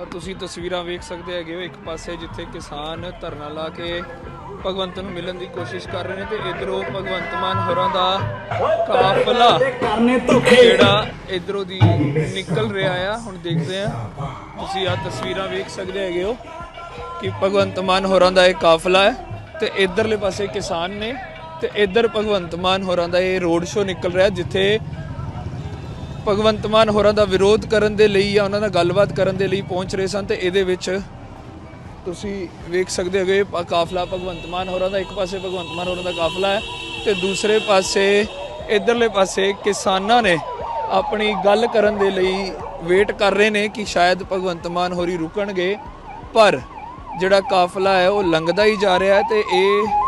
ਤਾਂ ਤੁਸੀਂ ਤਸਵੀਰਾਂ ਵੇਖ ਸਕਦੇ ਹੈਗੇ ਹੋ ਇੱਕ ਪਾਸੇ ਜਿੱਥੇ ਕਿਸਾਨ ਧਰਨਾ ਲਾ ਕੇ ਭਗਵੰਤ ਨੂੰ ਮਿਲਣ ਦੀ ਕੋਸ਼ਿਸ਼ ਕਰ ਰਹੇ ਨੇ ਤੇ ਇਧਰੋਂ ਭਗਵੰਤ ਮਾਨ ਹੋਰਾਂ ਦਾ ਕਾਫਲਾ ਕਰਨੇ ਧੋਖੇ ਜਿਹੜਾ ਇਧਰੋਂ ਦੀ ਨਿਕਲ ਰਿਹਾ ਆ, ਹੁਣ ਦੇਖਦੇ ਆ ਤੁਸੀਂ ਆ ਤਸਵੀਰਾਂ ਵੇਖ ਸਕਦੇ ਹੈਗੇ ਹੋ ਕਿ ਭਗਵੰਤ ਮਾਨ ਹੋਰਾਂ ਦਾ ਇਹ ਕਾਫਲਾ ਹੈ ਤੇ ਇਧਰਲੇ ਪਾਸੇ ਕਿਸਾਨ ਨੇ ਤੇ ਇਧਰ ਭਗਵੰਤ ਮਾਨ ਹੋਰਾਂ ਦਾ ਇਹ ਰੋਡ ਸ਼ੋ ਨਿਕਲ ਰਿਹਾ ਜਿੱਥੇ ਭਗਵੰਤ ਮਾਨ ਹੋਰਾਂ ਦਾ ਵਿਰੋਧ ਕਰਨ ਦੇ ਲਈ ਜਾਂ ਉਹਨਾਂ ਨਾਲ ਗੱਲਬਾਤ ਕਰਨ ਦੇ ਲਈ ਪਹੁੰਚ ਰਹੇ ਸਨ ਤੇ ਇਹਦੇ ਵਿੱਚ ਤੁਸੀਂ ਵੇਖ ਸਕਦੇ ਹੈਗੇ ਇਹ ਕਾਫਲਾ ਭਗਵੰਤ ਮਾਨ ਹੋਰਾਂ ਦਾ, ਇੱਕ ਪਾਸੇ ਭਗਵੰਤ ਮਾਨ ਹੋਰਾਂ ਦਾ ਕਾਫਲਾ ਹੈ ਤੇ ਦੂਸਰੇ ਪਾਸੇ, ਇਧਰਲੇ ਪਾਸੇ ਕਿਸਾਨਾਂ ਨੇ ਆਪਣੀ ਗੱਲ ਕਰਨ ਦੇ ਲਈ ਵੇਟ ਕਰ ਰਹੇ ਨੇ ਕਿ ਸ਼ਾਇਦ ਭਗਵੰਤ ਮਾਨ ਹੋਰੀ ਰੁਕਣਗੇ, ਪਰ ਜਿਹੜਾ ਕਾਫਲਾ ਹੈ ਉਹ ਲੰਘਦਾ ਹੀ ਜਾ ਰਿਹਾ ਹੈ ਤੇ ਇਹ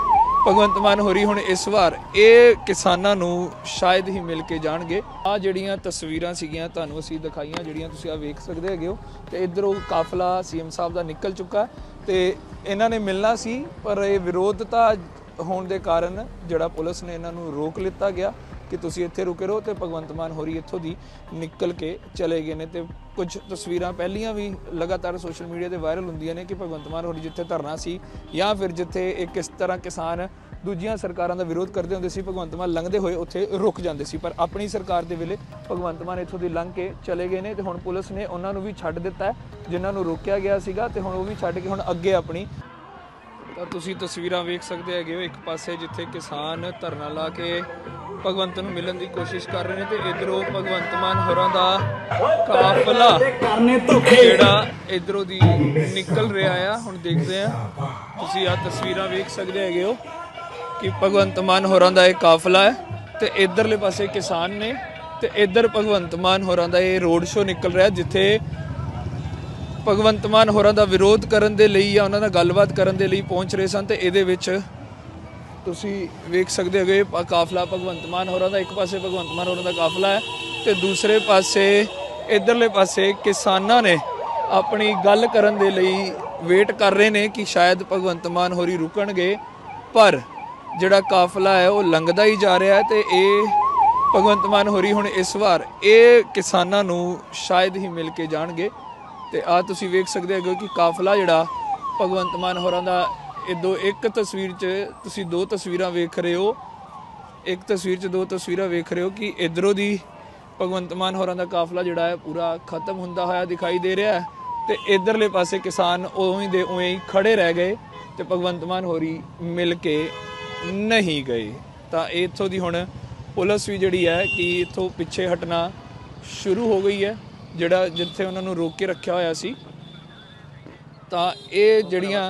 ਭਗਵੰਤ ਮਾਨ ਹੋਰੀ ਹੁਣ ਇਸ ਵਾਰ ਇਹ ਕਿਸਾਨਾਂ ਨੂੰ ਸ਼ਾਇਦ ਹੀ ਮਿਲ ਕੇ ਜਾਣਗੇ। ਆ ਜਿਹੜੀਆਂ ਤਸਵੀਰਾਂ ਸੀਗੀਆਂ, ਤੁਹਾਨੂੰ ਅਸੀਂ ਦਿਖਾਈਆਂ, ਜਿਹੜੀਆਂ ਤੁਸੀਂ ਆ ਵੇਖ ਸਕਦੇ ਹੈਗੇ ਹੋ। ਤੇ ਇਧਰੋਂ ਕਾਫਲਾ ਸੀਐਮ ਸਾਹਿਬ ਦਾ ਨਿਕਲ ਚੁੱਕਾ ਤੇ ਇਹਨਾਂ ਨੇ ਮਿਲਣਾ ਸੀ, ਪਰ ਇਹ ਵਿਰੋਧਤਾ ਹੋਣ ਦੇ ਕਾਰਨ ਜਿਹੜਾ ਪੁਲਿਸ ਨੇ ਇਹਨਾਂ ਨੂੰ ਰੋਕ ਲਿੱਤਾ ਗਿਆ। ਕਿ ਤੁਸੀਂ ਇੱਥੇ ਰੁਕੇ ਰਹੋ ਤੇ ਭਗਵੰਤ ਮਾਨ ਹੋਰੀ ਇੱਥੋਂ ਦੀ ਨਿਕਲ ਕੇ ਚਲੇ ਗਏ ਨੇ ਤੇ ਕੁਝ ਤਸਵੀਰਾਂ ਪਹਿਲੀਆਂ ਵੀ ਲਗਾਤਾਰ ਸੋਸ਼ਲ ਮੀਡੀਆ ਤੇ ਵਾਇਰਲ ਹੁੰਦੀਆਂ ਨੇ ਕਿ ਭਗਵੰਤ ਮਾਨ ਹੋਰੀ ਜਿੱਥੇ ਧਰਨਾ ਸੀ ਜਾਂ ਫਿਰ ਜਿੱਥੇ ਇਹ ਕਿਸ ਤਰ੍ਹਾਂ ਕਿਸਾਨ ਦੂਜੀਆਂ ਸਰਕਾਰਾਂ ਦਾ ਵਿਰੋਧ ਕਰਦੇ ਹੁੰਦੇ ਸੀ, ਭਗਵੰਤ ਮਾਨ ਲੰਘਦੇ ਹੋਏ ਉੱਥੇ ਰੁਕ ਜਾਂਦੇ ਸੀ। ਪਰ ਆਪਣੀ ਸਰਕਾਰ ਦੇ ਵੇਲੇ ਭਗਵੰਤ ਮਾਨ ਇੱਥੋਂ ਦੀ ਲੰਘ ਕੇ ਚਲੇ ਗਏ ਨੇ ਤੇ ਹੁਣ ਪੁਲਿਸ ਨੇ ਉਹਨਾਂ ਨੂੰ ਵੀ ਛੱਡ ਦਿੱਤਾ ਹੈ, ਜਿਨ੍ਹਾਂ ਨੂੰ ਰੋਕਿਆ ਗਿਆ ਸੀਗਾ ਤੇ ਹੁਣ ਉਹ ਵੀ ਛੱਡ ਕੇ ਹੁਣ ਅੱਗੇ ਆਪਣੀ ਤਾਂ ਤੁਸੀਂ ਤਸਵੀਰਾਂ ਵੇਖ ਸਕਦੇ ਹੈਗੇ ਹੋ ਇੱਕ ਪਾਸੇ ਜਿੱਥੇ ਕਿਸਾਨ ਧਰਨਾ ਲਾ ਕੇ ਭਗਵੰਤ ਨੂੰ ਮਿਲਣ ਦੀ ਕੋਸ਼ਿਸ਼ ਕਰ ਰਹੇ ਨੇ ਤੇ ਇਧਰੋਂ ਭਗਵੰਤ ਮਾਨ ਹੋਰਾਂ ਦਾ ਕਾਫਲਾ ਕਰਨੇ ਧੋਖੇ ਜਿਹੜਾ ਇਧਰੋਂ ਦੀ ਨਿਕਲ ਰਿਹਾ ਆ, ਹੁਣ ਦੇਖਦੇ ਆ ਤੁਸੀਂ ਆ ਤਸਵੀਰਾਂ ਵੇਖ ਸਕਦੇ ਹੈਗੇ ਹੋ ਕਿ ਭਗਵੰਤ ਮਾਨ ਹੋਰਾਂ ਦਾ ਇਹ ਕਾਫਲਾ ਹੈ ਤੇ ਇਧਰਲੇ ਪਾਸੇ ਕਿਸਾਨ ਨੇ ਤੇ ਇਧਰ ਭਗਵੰਤ ਮਾਨ ਹੋਰਾਂ ਦਾ ਇਹ ਰੋਡ ਸ਼ੋ ਨਿਕਲ ਰਿਹਾ ਜਿੱਥੇ ਭਗਵੰਤ ਮਾਨ ਹੋਰਾਂ ਦਾ ਵਿਰੋਧ ਕਰਨ ਦੇ ਲਈ ਜਾਂ ਉਹਨਾਂ ਨਾਲ ਗੱਲਬਾਤ ਕਰਨ ਦੇ ਲਈ ਪਹੁੰਚ ਰਹੇ ਸਨ ਤੇ ਇਹਦੇ ਵਿੱਚ ਤੁਸੀਂ ਵੇਖ ਸਕਦੇ ਹੋਗੇ ਇਹ ਕਾਫਲਾ ਭਗਵੰਤ ਮਾਨ ਹੋਰਾਂ ਦਾ, ਇੱਕ ਪਾਸੇ ਭਗਵੰਤ ਮਾਨ ਹੋਰਾਂ ਦਾ ਕਾਫਲਾ ਹੈ ਤੇ ਦੂਸਰੇ ਪਾਸੇ, ਇਧਰਲੇ ਪਾਸੇ ਕਿਸਾਨਾਂ ਨੇ ਆਪਣੀ ਗੱਲ ਕਰਨ ਦੇ ਲਈ ਵੇਟ ਕਰ ਰਹੇ ਨੇ ਕਿ ਸ਼ਾਇਦ ਭਗਵੰਤ ਮਾਨ ਹੋਰੀ ਰੁਕਣਗੇ, ਪਰ ਜਿਹੜਾ ਕਾਫਲਾ ਹੈ ਉਹ ਲੰਘਦਾ ਹੀ ਜਾ ਰਿਹਾ ਹੈ ਤੇ ਇਹ ਭਗਵੰਤ ਮਾਨ ਹੋਰੀ ਹੁਣ ਇਸ ਵਾਰ ਇਹ ਕਿਸਾਨਾਂ ਨੂੰ ਸ਼ਾਇਦ ਹੀ ਮਿਲ ਕੇ ਜਾਣਗੇ। ਤੇ ਆ ਤੁਸੀਂ ਵੇਖ ਸਕਦੇ ਹੋ ਕਿ ਕਾਫਲਾ ਜਿਹੜਾ ਭਗਵੰਤ ਮਾਨ ਹੋਰਾਂ ਦਾ ਇਹ ਦੋ, ਇੱਕ ਤਸਵੀਰ 'ਚ ਤੁਸੀਂ ਦੋ ਤਸਵੀਰਾਂ ਵੇਖ ਰਹੇ ਹੋ। ਇੱਕ ਤਸਵੀਰ 'ਚ ਦੋ ਤਸਵੀਰਾਂ ਵੇਖ ਰਹੇ ਹੋ ਕਿ ਇਧਰੋਂ ਦੀ ਭਗਵੰਤ ਮਾਨ ਹੋਰਾਂ ਦਾ ਕਾਫਲਾ ਜਿਹੜਾ ਹੈ ਪੂਰਾ ਖਤਮ ਹੁੰਦਾ ਹੋਇਆ ਦਿਖਾਈ ਦੇ ਰਿਹਾ ਹੈ ਤੇ ਇਧਰਲੇ ਪਾਸੇ ਕਿਸਾਨ ਉਵੇਂ ਦੇ ਉਵੇਂ ਹੀ ਖੜੇ ਰਹਿ ਗਏ ਤੇ ਭਗਵੰਤ ਮਾਨ ਹੋਰੀ ਮਿਲ ਕੇ ਨਹੀਂ ਗਏ। ਤਾਂ ਇੱਥੋਂ ਦੀ ਹੁਣ ਪੁਲਿਸ ਵੀ ਜਿਹੜੀ ਹੈ ਕਿ ਇੱਥੋਂ ਪਿੱਛੇ ਹਟਣਾ ਸ਼ੁਰੂ ਹੋ ਗਈ ਹੈ। ਜਿਹੜਾ ਜਿੱਥੇ ਉਹਨਾਂ ਨੂੰ ਰੋਕ ਕੇ ਰੱਖਿਆ ਹੋਇਆ ਸੀ ਤਾਂ ਇਹ ਜਿਹੜੀਆਂ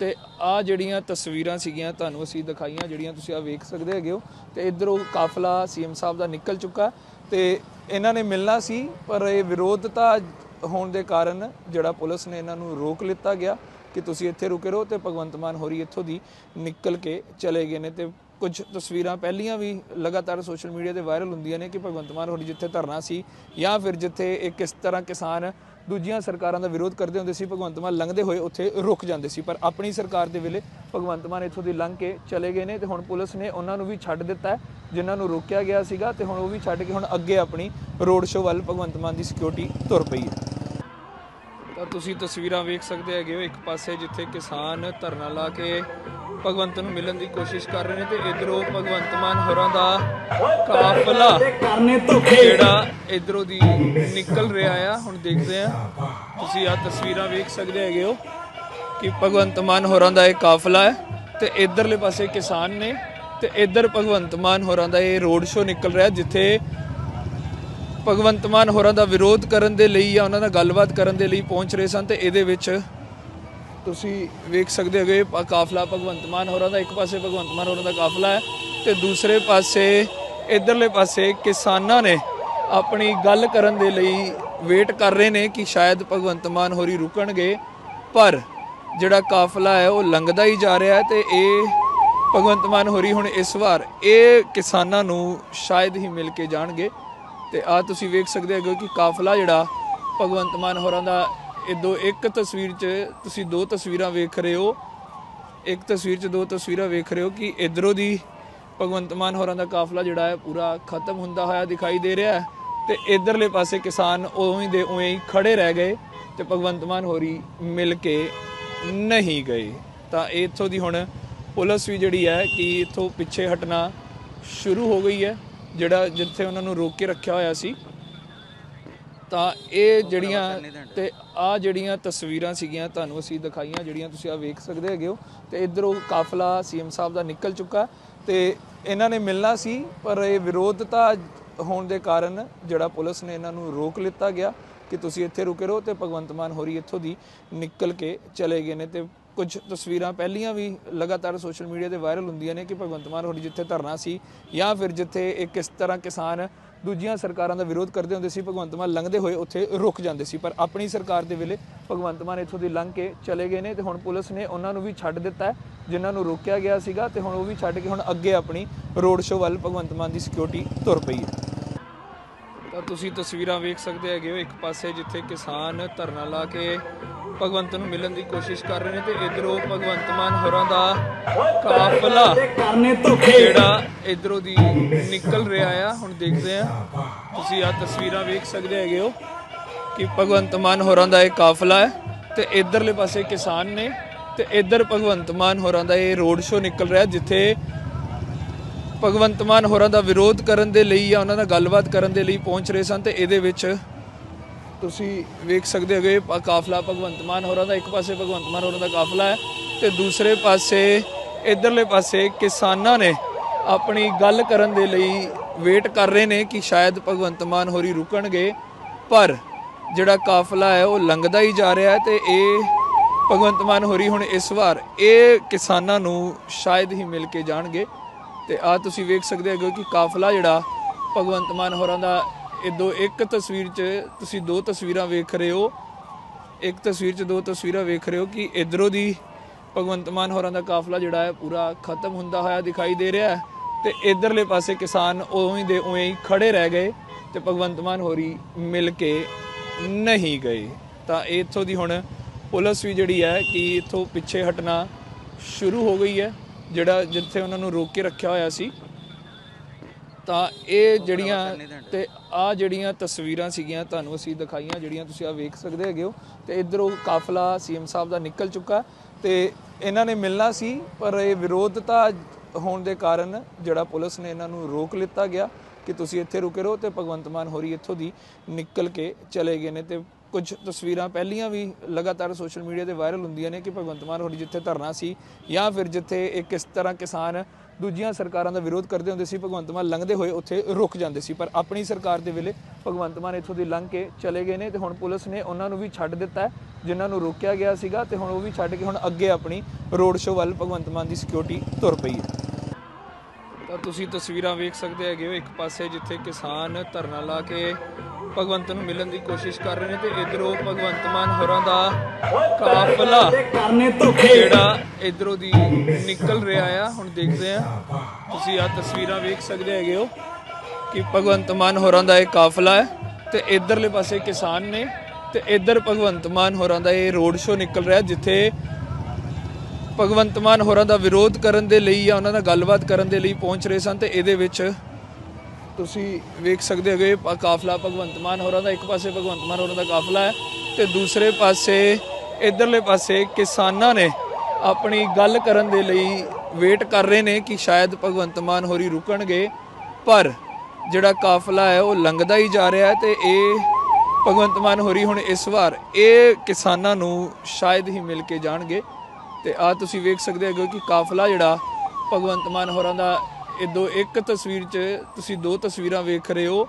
ਤੇ ਆ ਜਿਹੜੀਆਂ ਤਸਵੀਰਾਂ ਸੀਗੀਆਂ ਤੁਹਾਨੂੰ ਅਸੀਂ ਦਿਖਾਈਆਂ ਜਿਹੜੀਆਂ ਤੁਸੀਂ ਆ ਵੇਖ ਸਕਦੇ ਹੈਗੇ ਹੋ। ਤੇ ਇਧਰੋਂ ਕਾਫਲਾ ਸੀਐਮ ਸਾਹਿਬ ਦਾ ਨਿਕਲ ਚੁੱਕਾ ਤੇ ਇਹਨਾਂ ਨੇ ਮਿਲਣਾ ਸੀ ਪਰ ਇਹ ਵਿਰੋਧਤਾ ਹੋਣ ਦੇ ਕਾਰਨ ਜਿਹੜਾ ਪੁਲਿਸ ਨੇ ਇਹਨਾਂ ਨੂੰ ਰੋਕ ਲਿੱਤਾ ਗਿਆ। ਕਿ ਤੁਸੀਂ ਇੱਥੇ ਰੁਕੇ ਰਹੋ ਤੇ ਭਗਵੰਤ ਮਾਨ ਹੋਰੀ ਇੱਥੋਂ ਦੀ ਨਿਕਲ ਕੇ ਚਲੇ ਗਏ ਨੇ ਤੇ ਕੁਝ ਤਸਵੀਰਾਂ ਪਹਿਲੀਆਂ ਵੀ ਲਗਾਤਾਰ ਸੋਸ਼ਲ ਮੀਡੀਆ ਤੇ ਵਾਇਰਲ ਹੁੰਦੀਆਂ ਨੇ ਕਿ ਭਗਵੰਤ ਮਾਨ ਹੋਰੀ ਜਿੱਥੇ ਧਰਨਾ ਸੀ ਜਾਂ ਫਿਰ ਜਿੱਥੇ ਇਹ ਕਿਸ ਤਰ੍ਹਾਂ ਕਿਸਾਨ ਦੂਜੀਆਂ ਸਰਕਾਰਾਂ ਦਾ ਵਿਰੋਧ ਕਰਦੇ ਹੁੰਦੇ ਸੀ, ਭਗਵੰਤ ਮਾਨ ਲੰਘਦੇ ਹੋਏ ਉੱਥੇ ਰੁਕ ਜਾਂਦੇ ਸੀ। ਪਰ ਆਪਣੀ ਸਰਕਾਰ ਦੇ ਵੇਲੇ ਭਗਵੰਤ ਮਾਨ ਇੱਥੋਂ ਦੀ ਲੰਘ ਕੇ ਚਲੇ ਗਏ ਨੇ ਤੇ ਹੁਣ ਪੁਲਿਸ ਨੇ ਉਹਨਾਂ ਨੂੰ ਵੀ ਛੱਡ ਦਿੱਤਾ ਜਿਨ੍ਹਾਂ ਨੂੰ ਰੋਕਿਆ ਗਿਆ ਸੀਗਾ ਤੇ ਹੁਣ ਉਹ ਵੀ ਛੱਡ ਕੇ ਹੁਣ ਅੱਗੇ ਆਪਣੀ ਰੋਡ ਸ਼ੋਅ ਵੱਲ ਭਗਵੰਤ ਮਾਨ ਦੀ ਸਿਕਿਉਰਿਟੀ ਤੁਰ ਪਈ ਹੈ। ਤਾਂ ਤੁਸੀਂ ਤਸਵੀਰਾਂ ਵੇਖ ਸਕਦੇ ਹੈਗੇ ਹੋ ਇੱਕ ਪਾਸੇ ਜਿੱਥੇ ਕਿਸਾਨ ਧਰਨਾ ਲਾ ਕੇ ਭਗਵੰਤ ਨੂੰ ਮਿਲਣ ਦੀ ਕੋਸ਼ਿਸ਼ ਕਰ ਰਹੇ ਨੇ ਤੇ ਇਧਰੋਂ ਭਗਵੰਤ ਮਾਨ ਹੋਰਾਂ ਦਾ ਕਾਫਲਾ ਜਿਹੜਾ ਇਧਰੋਂ ਦੀ ਨਿਕਲ ਰਿਹਾ ਆ, ਹੁਣ ਦੇਖਦੇ ਆ ਤੁਸੀਂ ਆ ਤਸਵੀਰਾਂ ਵੇਖ ਸਕਦੇ ਹੈਗੇ ਹੋ ਕਿ ਭਗਵੰਤ ਮਾਨ ਹੋਰਾਂ ਦਾ ਇਹ ਕਾਫਲਾ ਹੈ ਤੇ ਇਧਰਲੇ ਪਾਸੇ ਕਿਸਾਨ ਨੇ ਤੇ ਇਧਰ ਭਗਵੰਤ ਮਾਨ ਹੋਰਾਂ ਦਾ ਇਹ ਰੋਡ ਸ਼ੋ ਨਿਕਲ ਰਿਹਾ ਜਿੱਥੇ ਭਗਵੰਤ ਮਾਨ ਹੋਰਾਂ ਦਾ ਵਿਰੋਧ ਕਰਨ ਦੇ ਲਈ ਜਾਂ ਉਹਨਾਂ ਨਾਲ ਗੱਲਬਾਤ ਕਰਨ ਦੇ ਲਈ ਪਹੁੰਚ ਰਹੇ ਸਨ ਤੇ ਇਹਦੇ ਵਿੱਚ ਤੁਸੀਂ ਵੇਖ ਸਕਦੇ ਹੋਗੇ ਇਹ ਕਾਫਲਾ ਭਗਵੰਤ ਮਾਨ ਹੋਰਾਂ ਦਾ, ਇੱਕ ਪਾਸੇ ਭਗਵੰਤ ਮਾਨ ਹੋਰਾਂ ਦਾ ਕਾਫਲਾ ਹੈ ਤੇ ਦੂਸਰੇ ਪਾਸੇ, ਇਧਰਲੇ ਪਾਸੇ ਕਿਸਾਨਾਂ ਨੇ ਆਪਣੀ ਗੱਲ ਕਰਨ ਦੇ ਲਈ ਵੇਟ ਕਰ ਰਹੇ ਨੇ ਕਿ ਸ਼ਾਇਦ ਭਗਵੰਤ ਮਾਨ ਹੋਰੀ ਰੁਕਣਗੇ, ਪਰ ਜਿਹੜਾ ਕਾਫਲਾ ਹੈ ਉਹ ਲੰਘਦਾ ਹੀ ਜਾ ਰਿਹਾ ਹੈ ਤੇ ਇਹ ਭਗਵੰਤ ਮਾਨ ਹੋਰੀ ਹੁਣ ਇਸ ਵਾਰ ਇਹ ਕਿਸਾਨਾਂ ਨੂੰ ਸ਼ਾਇਦ ਹੀ ਮਿਲ ਕੇ ਜਾਣਗੇ। ਤੇ ਆ ਤੁਸੀਂ ਵੇਖ ਸਕਦੇ ਹੋ ਕਿ ਕਾਫਲਾ ਜਿਹੜਾ ਭਗਵੰਤ ਮਾਨ ਹੋਰਾਂ ਦਾ, ਇਹ ਦੋ, ਇੱਕ ਤਸਵੀਰ 'ਚ ਤੁਸੀਂ ਦੋ ਤਸਵੀਰਾਂ ਵੇਖ ਰਹੇ ਹੋ। ਇੱਕ ਤਸਵੀਰ 'ਚ ਦੋ ਤਸਵੀਰਾਂ ਵੇਖ ਰਹੇ ਹੋ ਕਿ ਇਧਰੋਂ ਦੀ ਭਗਵੰਤ ਮਾਨ ਹੋਰਾਂ ਦਾ ਕਾਫਲਾ ਜਿਹੜਾ ਹੈ ਪੂਰਾ ਖਤਮ ਹੁੰਦਾ ਹੋਇਆ ਦਿਖਾਈ ਦੇ ਰਿਹਾ ਹੈ ਤੇ ਇਧਰਲੇ ਪਾਸੇ ਕਿਸਾਨ ਉਵੇਂ ਦੇ ਉਵੇਂ ਹੀ ਖੜੇ ਰਹਿ ਗਏ ਤੇ ਭਗਵੰਤ ਮਾਨ ਹੋਰੀ ਮਿਲ ਕੇ ਨਹੀਂ ਗਏ। ਤਾਂ ਇੱਥੋਂ ਦੀ ਹੁਣ ਪੁਲਿਸ ਵੀ ਜਿਹੜੀ ਹੈ ਕਿ ਇੱਥੋਂ ਪਿੱਛੇ ਹਟਣਾ ਸ਼ੁਰੂ ਹੋ ਗਈ ਹੈ। ਜਿਹੜਾ ਜਿੱਥੇ ਉਹਨਾਂ ਨੂੰ ਰੋਕ ਕੇ ਰੱਖਿਆ ਹੋਇਆ ਸੀ ਤਾਂ ਇਹ ਜਿਹੜੀਆਂ ਤੇ ਆ ਜਿਹੜੀਆਂ ਤਸਵੀਰਾਂ ਸੀਗੀਆਂ ਤੁਹਾਨੂੰ ਅਸੀਂ ਦਿਖਾਈਆਂ ਜਿਹੜੀਆਂ ਤੁਸੀਂ ਆ ਵੇਖ ਸਕਦੇ ਹੈਗੇ ਹੋ। ਤੇ ਇਧਰੋਂ ਕਾਫਲਾ ਸੀਐਮ ਸਾਹਿਬ ਦਾ ਨਿਕਲ ਚੁੱਕਾ ਤੇ ਇਹਨਾਂ ਨੇ ਮਿਲਣਾ ਸੀ ਪਰ ਇਹ ਵਿਰੋਧਤਾ ਹੋਣ ਦੇ ਕਾਰਨ ਜਿਹੜਾ ਪੁਲਿਸ ਨੇ ਇਹਨਾਂ ਨੂੰ ਰੋਕ ਲਿੱਤਾ ਗਿਆ ਕਿ ਤੁਸੀਂ ਇੱਥੇ ਰੁਕੇ ਰਹੋ ਤੇ ਭਗਵੰਤ ਮਾਨ ਹੋਰੀ ਇੱਥੋਂ ਦੀ ਨਿਕਲ ਕੇ ਚਲੇ ਗਏ ਨੇ ਤੇ ਕੁਝ ਤਸਵੀਰਾਂ ਪਹਿਲੀਆਂ ਵੀ ਲਗਾਤਾਰ ਸੋਸ਼ਲ ਮੀਡੀਆ ਤੇ ਵਾਇਰਲ ਹੁੰਦੀਆਂ ਨੇ ਕਿ ਭਗਵੰਤ ਮਾਨ ਹੋਰੀ ਜਿੱਥੇ ਧਰਨਾ ਸੀ ਜਾਂ ਫਿਰ ਜਿੱਥੇ ਇਹ ਕਿਸ ਤਰ੍ਹਾਂ ਕਿਸਾਨ ਦੂਜੀਆਂ ਸਰਕਾਰਾਂ ਦਾ ਵਿਰੋਧ ਕਰਦੇ ਹੁੰਦੇ ਸੀ, ਭਗਵੰਤ ਮਾਨ ਲੰਘਦੇ ਹੋਏ ਉੱਥੇ ਰੁਕ ਜਾਂਦੇ ਸੀ। ਪਰ ਆਪਣੀ ਸਰਕਾਰ ਦੇ ਵੇਲੇ ਭਗਵੰਤ ਮਾਨ ਇੱਥੋਂ ਦੀ ਲੰਘ ਕੇ ਚਲੇ ਗਏ ਨੇ ਤੇ ਹੁਣ ਪੁਲਿਸ ਨੇ ਉਹਨਾਂ ਨੂੰ ਵੀ ਛੱਡ ਦਿੱਤਾ, ਜਿਨ੍ਹਾਂ ਨੂੰ ਰੋਕਿਆ ਗਿਆ ਸੀਗਾ ਤੇ ਹੁਣ ਉਹ ਵੀ ਛੱਡ ਕੇ ਹੁਣ ਅੱਗੇ ਆਪਣੀ ਰੋਡ ਸ਼ੋਅ ਵੱਲ ਭਗਵੰਤ ਮਾਨ ਦੀ ਸਿਕਿਉਰਿਟੀ ਤੁਰ ਪਈ ਹੈ। ਤਾਂ ਤੁਸੀਂ ਤਸਵੀਰਾਂ ਵੇਖ ਸਕਦੇ ਹੈਗੇ ਹੋ ਇੱਕ ਪਾਸੇ ਜਿੱਥੇ ਕਿਸਾਨ ਧਰਨਾ ਲਾ ਕੇ ਭਗਵੰਤ ਨੂੰ ਮਿਲਣ ਦੀ ਕੋਸ਼ਿਸ਼ ਕਰ ਰਹੇ ਨੇ ਤੇ ਇਧਰੋਂ ਭਗਵੰਤ ਮਾਨ ਹੋਰਾਂ ਦਾ ਕਾਫਲਾ ਕਰਨੇ ਧੋਖੇ ਜਿਹੜਾ ਇਧਰੋਂ ਦੀ ਨਿਕਲ ਰਿਹਾ ਆ, ਹੁਣ ਦੇਖਦੇ ਆ ਤੁਸੀਂ ਆ ਤਸਵੀਰਾਂ ਵੇਖ ਸਕਦੇ ਹੈਗੇ ਹੋ ਕਿ ਭਗਵੰਤ ਮਾਨ ਹੋਰਾਂ ਦਾ ਇਹ ਕਾਫਲਾ ਹੈ ਤੇ ਇਧਰਲੇ ਪਾਸੇ ਕਿਸਾਨ ਨੇ ਤੇ ਇਧਰ ਭਗਵੰਤ ਮਾਨ ਹੋਰਾਂ ਦਾ ਇਹ ਰੋਡ ਸ਼ੋਅ ਨਿਕਲ ਰਿਹਾ ਜਿੱਥੇ ਭਗਵੰਤ ਮਾਨ ਹੋਰਾਂ ਦਾ ਵਿਰੋਧ ਕਰਨ ਦੇ ਲਈ ਜਾਂ ਉਹਨਾਂ ਨਾਲ ਗੱਲਬਾਤ ਕਰਨ ਦੇ ਲਈ ਪਹੁੰਚ ਰਹੇ ਸਨ ਤੇ ਇਹਦੇ ਵਿੱਚ ਤੁਸੀਂ ਵੇਖ ਸਕਦੇ ਹੋਗੇ, ਪ- ਕਾਫਲਾ ਭਗਵੰਤ ਮਾਨ ਹੋਰਾਂ ਦਾ, ਇੱਕ ਪਾਸੇ ਭਗਵੰਤ ਮਾਨ ਹੋਰਾਂ ਦਾ ਕਾਫਲਾ ਹੈ ਤੇ ਦੂਸਰੇ ਪਾਸੇ, ਇਧਰਲੇ ਪਾਸੇ ਕਿਸਾਨਾਂ ਨੇ ਆਪਣੀ ਗੱਲ ਕਰਨ ਦੇ ਲਈ ਵੇਟ ਕਰ ਰਹੇ ਨੇ ਕਿ ਸ਼ਾਇਦ ਭਗਵੰਤ ਮਾਨ ਹੋਰੀ ਰੁਕਣਗੇ, ਪਰ ਜਿਹੜਾ ਕਾਫਲਾ ਹੈ ਉਹ ਲੰਘਦਾ ਹੀ ਜਾ ਰਿਹਾ ਹੈ ਤੇ ਇਹ ਭਗਵੰਤ ਮਾਨ ਹੋਰੀ ਹੁਣ ਇਸ ਵਾਰ ਇਹ ਕਿਸਾਨਾਂ ਨੂੰ ਸ਼ਾਇਦ ਹੀ ਮਿਲ ਕੇ ਜਾਣਗੇ। ਤੇ ਆ ਤੁਸੀਂ ਵੇਖ ਸਕਦੇ ਹੋ ਕਿ ਕਾਫਲਾ ਜਿਹੜਾ ਭਗਵੰਤ ਮਾਨ ਹੋਰਾਂ ਦਾ ਇਦੋਂ ਇੱਕ ਤਸਵੀਰ 'ਚ ਤੁਸੀਂ ਦੋ ਤਸਵੀਰਾਂ ਵੇਖ ਰਹੇ ਹੋ। ਇੱਕ ਤਸਵੀਰ 'ਚ ਦੋ ਤਸਵੀਰਾਂ ਵੇਖ ਰਹੇ ਹੋ ਕਿ ਇਧਰੋਂ ਦੀ ਭਗਵੰਤ ਮਾਨ ਹੋਰਾਂ ਦਾ ਕਾਫਲਾ ਜਿਹੜਾ ਹੈ ਪੂਰਾ ਖਤਮ ਹੁੰਦਾ ਹੋਇਆ ਦਿਖਾਈ ਦੇ ਰਿਹਾ ਹੈ ਤੇ ਇਧਰਲੇ ਪਾਸੇ ਕਿਸਾਨ ਉਵੇਂ ਦੇ ਉਵੇਂ ਹੀ ਖੜੇ ਰਹਿ ਗਏ ਤੇ ਭਗਵੰਤ ਮਾਨ ਹੋਰੀ ਮਿਲ ਕੇ ਨਹੀਂ ਗਏ। ਤਾਂ ਇੱਥੋਂ ਦੀ ਹੁਣ ਪੁਲਿਸ ਵੀ ਜਿਹੜੀ ਹੈ ਕਿ ਇੱਥੋਂ ਪਿੱਛੇ ਹਟਣਾ ਸ਼ੁਰੂ ਹੋ ਗਈ ਹੈ। ਜਿਹੜਾ ਜਿੱਥੇ ਉਹਨਾਂ ਨੂੰ ਰੋਕ ਕੇ ਰੱਖਿਆ ਹੋਇਆ ਸੀ, ਤਾਂ ਇਹ ਜਿਹੜੀਆਂ ਤੇ ਆ ਜਿਹੜੀਆਂ ਤਸਵੀਰਾਂ ਸੀਗੀਆਂ ਤੁਹਾਨੂੰ ਅਸੀਂ ਦਿਖਾਈਆਂ, ਜਿਹੜੀਆਂ ਤੁਸੀਂ ਆ ਵੇਖ ਸਕਦੇ ਹੈਗੇ ਹੋ, ਤੇ ਇਧਰੋਂ ਕਾਫਲਾ ਸੀਐਮ ਸਾਹਿਬ ਦਾ ਨਿਕਲ ਚੁੱਕਾ, ਤੇ ਇਹਨਾਂ ਨੇ ਮਿਲਣਾ ਸੀ, ਪਰ ਇਹ ਵਿਰੋਧਤਾ ਹੋਣ ਦੇ ਕਾਰਨ ਜਿਹੜਾ ਪੁਲਿਸ ਨੇ ਇਹਨਾਂ ਨੂੰ ਰੋਕ ਲਿੱਤਾ ਗਿਆ, ਕਿ ਤੁਸੀਂ ਇੱਥੇ ਰੁਕੇ ਰਹੋ ਤੇ ਭਗਵੰਤ ਮਾਨ ਹੋਰੀ ਇੱਥੋਂ ਦੀ ਨਿਕਲ ਕੇ ਚਲੇ ਗਏ ਨੇ, ਤੇ ਕੁਝ ਤਸਵੀਰਾਂ ਪਹਿਲੀਆਂ ਵੀ ਲਗਾਤਾਰ ਸੋਸ਼ਲ ਮੀਡੀਆ ਤੇ ਵਾਇਰਲ ਹੁੰਦੀਆਂ ਨੇ ਕਿ ਭਗਵੰਤ ਮਾਨ ਹੋਰੀ ਜਿੱਥੇ ਧਰਨਾ ਸੀ ਜਾਂ ਫਿਰ ਜਿੱਥੇ ਇੱਕ ਕਿਸ ਤਰ੍ਹਾਂ ਕਿਸਾਨ ਦੂਜੀਆਂ ਸਰਕਾਰਾਂ ਦਾ ਵਿਰੋਧ ਕਰਦੇ ਹੁੰਦੇ ਸੀ, ਭਗਵੰਤ ਮਾਨ ਲੰਘਦੇ ਹੋਏ ਉੱਥੇ ਰੁਕ ਜਾਂਦੇ ਸੀ। ਪਰ ਆਪਣੀ ਸਰਕਾਰ ਦੇ ਵੇਲੇ ਭਗਵੰਤ ਮਾਨ ਇੱਥੋਂ ਦੀ ਲੰਘ ਕੇ ਚਲੇ ਗਏ ਨੇ ਤੇ ਹੁਣ ਪੁਲਿਸ ਨੇ ਉਹਨਾਂ ਨੂੰ ਵੀ ਛੱਡ ਦਿੱਤਾ ਜਿਨ੍ਹਾਂ ਨੂੰ ਰੋਕਿਆ ਗਿਆ ਸੀਗਾ ਤੇ ਹੁਣ ਉਹ ਵੀ ਛੱਡ ਕੇ ਹੁਣ ਅੱਗੇ ਆਪਣੀ ਰੋਡ ਸ਼ੋਅ ਵੱਲ ਭਗਵੰਤ ਮਾਨ ਦੀ ਸਿਕਿਉਰਿਟੀ ਤੁਰ ਪਈ ਹੈ। ਤਾਂ ਤੁਸੀਂ ਤਸਵੀਰਾਂ ਵੇਖ ਸਕਦੇ ਹੈਗੇ ਹੋ ਇੱਕ ਪਾਸੇ ਜਿੱਥੇ ਕਿਸਾਨ ਧਰਨਾ ਲਾ ਕੇ ਭਗਵੰਤ ਨੂੰ ਮਿਲਣ ਦੀ ਕੋਸ਼ਿਸ਼ ਕਰ ਰਹੇ ਨੇ ਤੇ ਇਧਰੋਂ ਭਗਵੰਤ ਮਾਨ ਹੋਰਾਂ ਦਾ ਕਾਫਲਾ ਜਿਹੜਾ ਇਧਰੋਂ ਦੀ ਨਿਕਲ ਰਿਹਾ ਆ, ਹੁਣ ਦੇਖਦੇ ਆ ਤੁਸੀਂ ਆ ਤਸਵੀਰਾਂ ਵੇਖ ਸਕਦੇ ਹੈਗੇ ਹੋ ਕਿ ਭਗਵੰਤ ਮਾਨ ਹੋਰਾਂ ਦਾ ਇਹ ਕਾਫਲਾ ਹੈ ਤੇ ਇਧਰਲੇ ਪਾਸੇ ਕਿਸਾਨ ਨੇ ਤੇ ਇਧਰ ਭਗਵੰਤ ਮਾਨ ਹੋਰਾਂ ਦਾ ਇਹ ਰੋਡ ਸ਼ੋਅ ਨਿਕਲ ਰਿਹਾ ਜਿੱਥੇ ਭਗਵੰਤ ਮਾਨ ਹੋਰਾਂ ਦਾ ਵਿਰੋਧ ਕਰਨ ਦੇ ਲਈ ਜਾਂ ਉਹਨਾਂ ਨਾਲ ਗੱਲਬਾਤ ਕਰਨ ਦੇ ਲਈ ਪਹੁੰਚ ਰਹੇ ਸਨ ਤੇ ਇਹਦੇ ਵਿੱਚ ਤੁਸੀਂ ਵੇਖ ਸਕਦੇ ਹੋਗੇ ਪ- ਕਾਫਲਾ ਭਗਵੰਤ ਮਾਨ ਹੋਰਾਂ ਦਾ, ਇੱਕ ਪਾਸੇ ਭਗਵੰਤ ਮਾਨ ਹੋਰਾਂ ਦਾ ਕਾਫਲਾ ਹੈ ਤੇ ਦੂਸਰੇ ਪਾਸੇ, ਇਧਰਲੇ ਪਾਸੇ ਕਿਸਾਨਾਂ ਨੇ ਆਪਣੀ ਗੱਲ ਕਰਨ ਦੇ ਲਈ ਵੇਟ ਕਰ ਰਹੇ ਨੇ ਕਿ ਸ਼ਾਇਦ ਭਗਵੰਤ ਮਾਨ ਹੋਰੀ ਰੁਕਣਗੇ, ਪਰ ਜਿਹੜਾ ਕਾਫਲਾ ਹੈ ਉਹ ਲੰਘਦਾ ਹੀ ਜਾ ਰਿਹਾ ਹੈ ਤੇ ਇਹ ਭਗਵੰਤ ਮਾਨ ਹੋਰੀ ਹੁਣ ਇਸ ਵਾਰ ਇਹ ਕਿਸਾਨਾਂ ਨੂੰ ਸ਼ਾਇਦ ਹੀ ਮਿਲ ਕੇ ਜਾਣਗੇ। ਤੇ ਆ ਤੁਸੀਂ ਵੇਖ ਸਕਦੇ ਹੋ ਕਿ ਕਾਫਲਾ ਜਿਹੜਾ ਭਗਵੰਤ ਮਾਨ ਹੋਰਾਂ ਦਾ ਇਦੋਂ ਇੱਕ ਤਸਵੀਰ 'ਚ ਤੁਸੀਂ ਦੋ ਤਸਵੀਰਾਂ ਵੇਖ ਰਹੇ ਹੋ।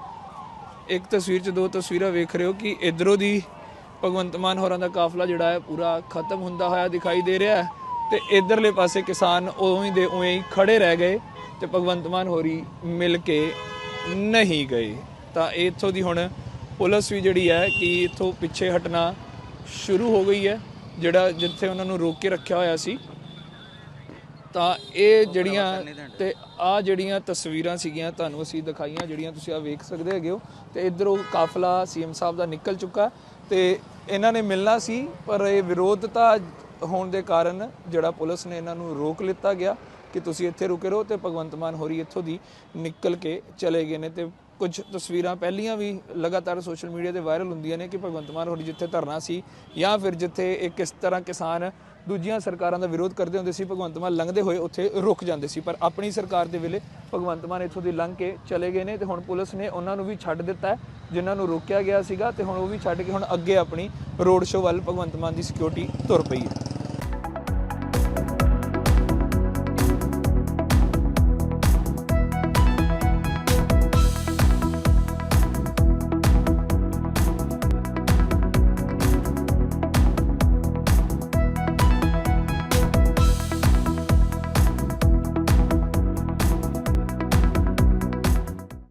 ਇੱਕ ਤਸਵੀਰ 'ਚ ਦੋ ਤਸਵੀਰਾਂ ਵੇਖ ਰਹੇ ਹੋ ਕਿ ਇਧਰੋਂ ਦੀ ਭਗਵੰਤ ਮਾਨ ਹੋਰਾਂ ਦਾ ਕਾਫਲਾ ਜਿਹੜਾ ਹੈ ਪੂਰਾ ਖਤਮ ਹੁੰਦਾ ਹੋਇਆ ਦਿਖਾਈ ਦੇ ਰਿਹਾ ਹੈ ਤੇ ਇਧਰਲੇ ਪਾਸੇ ਕਿਸਾਨ ਉਵੇਂ ਦੇ ਉਵੇਂ ਹੀ ਖੜੇ ਰਹਿ ਗਏ ਤੇ ਭਗਵੰਤ ਮਾਨ ਹੋਰੀ ਮਿਲ ਕੇ ਨਹੀਂ ਗਏ। ਤਾਂ ਇੱਥੋਂ ਦੀ ਹੁਣ ਪੁਲਿਸ ਵੀ ਜਿਹੜੀ ਹੈ ਕਿ ਇੱਥੋਂ ਪਿੱਛੇ ਹਟਣਾ ਸ਼ੁਰੂ ਹੋ ਗਈ ਹੈ। ਜਿਹੜਾ ਜਿੱਥੇ ਉਹਨਾਂ ਨੂੰ ਰੋਕ ਕੇ ਰੱਖਿਆ ਹੋਇਆ ਸੀ ਤਾਂ ਇਹ ਜਿਹੜੀਆਂ ਤੇ ਆ ਜਿਹੜੀਆਂ ਤਸਵੀਰਾਂ ਸੀਗੀਆਂ ਤੁਹਾਨੂੰ ਅਸੀਂ ਦਿਖਾਈਆਂ ਜਿਹੜੀਆਂ ਤੁਸੀਂ ਆ ਵੇਖ ਸਕਦੇ ਹੈਗੇ ਹੋ। ਤੇ ਇਧਰੋਂ ਕਾਫਲਾ ਸੀਐਮ ਸਾਹਿਬ ਦਾ ਨਿਕਲ ਚੁੱਕਾ। ਤੇ ਇਹਨਾਂ ਨੇ ਮਿਲਣਾ ਸੀ ਪਰ ਇਹ ਵਿਰੋਧਤਾ ਹੋਣ ਦੇ ਕਾਰਨ ਜਿਹੜਾ ਪੁਲਿਸ ਨੇ ਇਹਨਾਂ ਨੂੰ ਰੋਕ ਲਿੱਤਾ ਗਿਆ ਕਿ ਤੁਸੀਂ ਇੱਥੇ ਰੁਕੇ ਰਹੋ ਤੇ ਭਗਵੰਤ ਮਾਨ ਹੋਰੀ ਇੱਥੋਂ ਦੀ ਨਿਕਲ ਕੇ ਚਲੇ ਗਏ ਨੇ ਤੇ ਕੁਝ ਤਸਵੀਰਾਂ ਪਹਿਲੀਆਂ ਵੀ ਲਗਾਤਾਰ ਸੋਸ਼ਲ ਮੀਡੀਆ ਤੇ ਵਾਇਰਲ ਹੁੰਦੀਆਂ ਨੇ ਕਿ ਭਗਵੰਤ ਮਾਨ ਹੋਰੀ ਜਿੱਥੇ ਧਰਨਾ ਸੀ ਜਾਂ ਫਿਰ ਜਿੱਥੇ ਇਹ ਕਿਸ ਤਰ੍ਹਾਂ ਕਿਸਾਨ ਦੂਜੀਆਂ ਸਰਕਾਰਾਂ ਦਾ ਵਿਰੋਧ ਕਰਦੇ ਹੁੰਦੇ ਸੀ, ਭਗਵੰਤ ਮਾਨ ਲੰਘਦੇ ਹੋਏ ਉੱਥੇ ਰੁਕ ਜਾਂਦੇ ਸੀ। ਪਰ ਆਪਣੀ ਸਰਕਾਰ ਦੇ ਵੇਲੇ ਭਗਵੰਤ ਮਾਨ ਇੱਥੋਂ ਦੀ ਲੰਘ ਕੇ ਚਲੇ ਗਏ ਨੇ ਤੇ ਹੁਣ ਪੁਲਿਸ ਨੇ ਉਹਨਾਂ ਨੂੰ ਵੀ ਛੱਡ ਦਿੱਤਾ ਹੈ, ਜਿਨ੍ਹਾਂ ਨੂੰ ਰੋਕਿਆ ਗਿਆ ਸੀਗਾ ਤੇ ਹੁਣ ਉਹ ਵੀ ਛੱਡ ਕੇ ਹੁਣ ਅੱਗੇ ਆਪਣੀ ਰੋਡ ਸ਼ੋਅ ਵੱਲ ਭਗਵੰਤ ਮਾਨ ਦੀ ਸਿਕਿਉਰਿਟੀ ਤੁਰ ਪਈ ਹੈ।